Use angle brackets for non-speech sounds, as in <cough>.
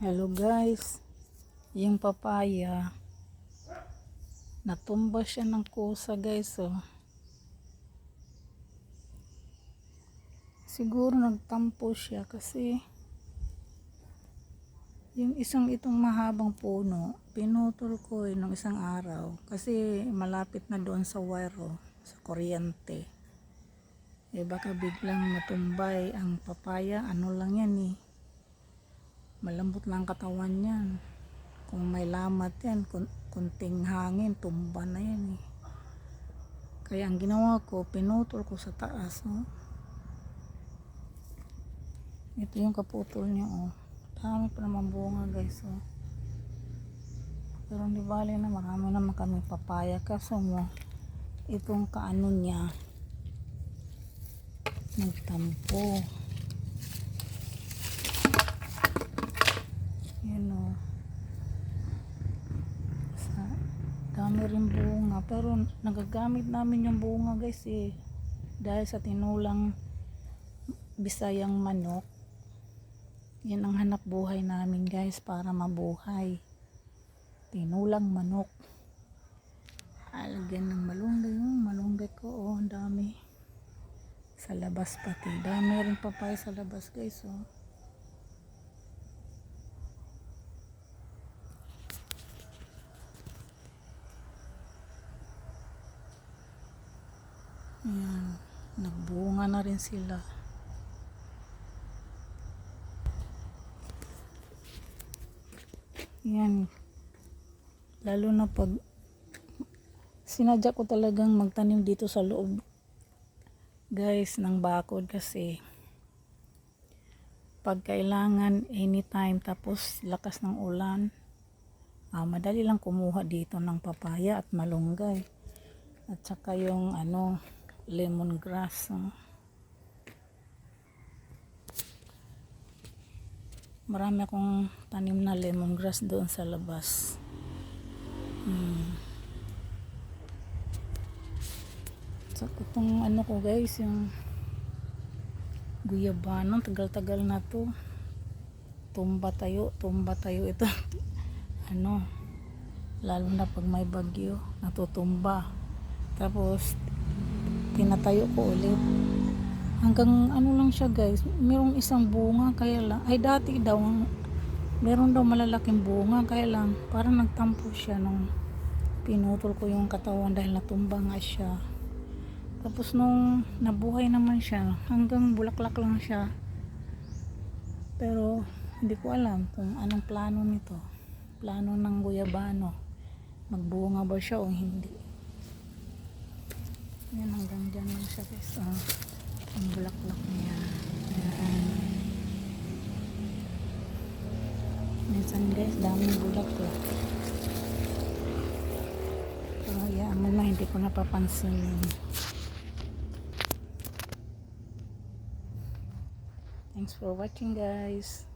Hello guys, yung papaya, natumba siya ng kusa guys oh. Siguro nagtampo siya kasi yung isang itong mahabang puno, pinutol ko eh nung isang araw kasi malapit na doon sa wire oh, sa kuryente. Eh baka biglang matumbay ang papaya, ano lang yan eh malambot lang katawan niyan. Kung may lamat yan, kun- kunting hangin, tumba na yan eh. Kaya ang ginawa ko, pinutol ko sa taas. Oh. Ito yung kaputol niya. Oh. Dami pa naman bunga guys. Oh. Pero hindi bali na marami naman kami papaya. Kaso mo, itong kaano niya, nagtampo. Yan o. Sa, dami rin bunga. Pero nagagamit namin yung bunga guys eh. Dahil sa tinulang bisayang manok. Yan ang hanap buhay namin guys para mabuhay. Tinulang manok. Alagyan ng malunggay. Oh, malunggay ko. Oh, ang dami. Sa labas pati. Dami rin papaya sa labas guys. Oh. Ayan, nagbunga na rin sila. Yan. Lalo na pag sinadya ko talagang magtanim dito sa loob guys ng bakod kasi pag kailangan anytime tapos lakas ng ulan ah, madali lang kumuha dito ng papaya at malunggay at saka yung ano lemongrass oh. marami akong tanim na lemongrass doon sa labas. Hmm. so itong ano ko guys yung guyabano tagal-tagal na to. Tumba tayo tumba tayo ito. <laughs> Ano? Lalo na pag may bagyo natutumba. Tapos tinatayo ko ulit. Hanggang ano lang siya guys merong isang bunga kaya lang ay dati daw meron daw malalaking bunga kaya lang parang nagtampo siya nung pinutol ko yung katawan dahil natumba nga siya. Tapos nung nabuhay naman siya hanggang bulaklak lang siya. Pero hindi ko alam kung anong plano nito. Plano ng guyabano magbunga ba siya o hindi yan hanggang dyan lang siya guys. Oh, ang bulaklak niya yan minsan guys daming bulaklak pero yan mo na hindi ko napapansin thanks for watching guys